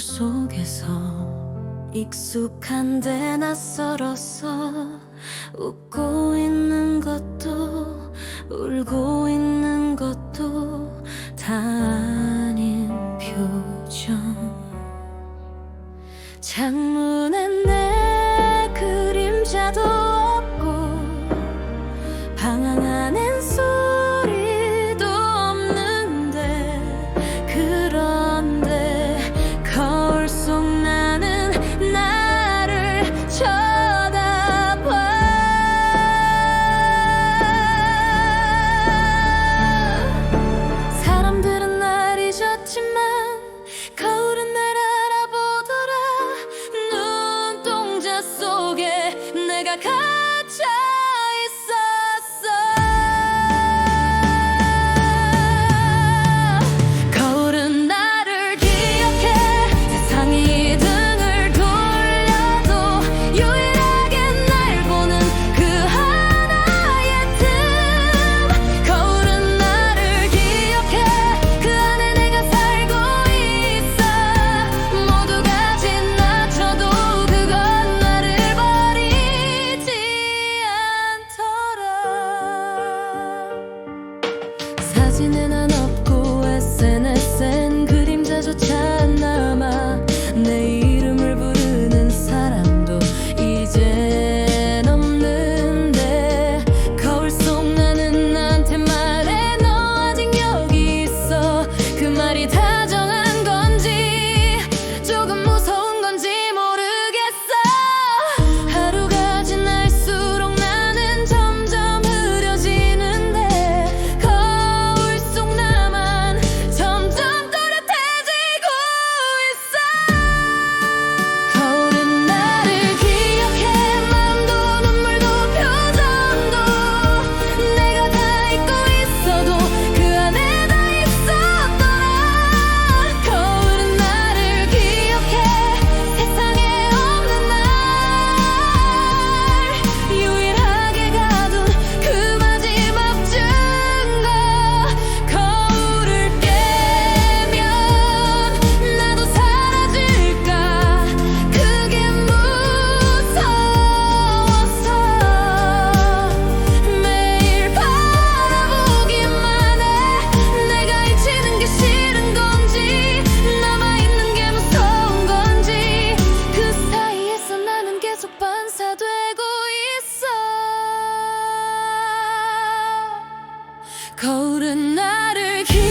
속에서 익숙한데 낯설어서 웃고 있는 것도 울고 있는 것도 다 아닌 표정. 창문엔 거울은 나를 기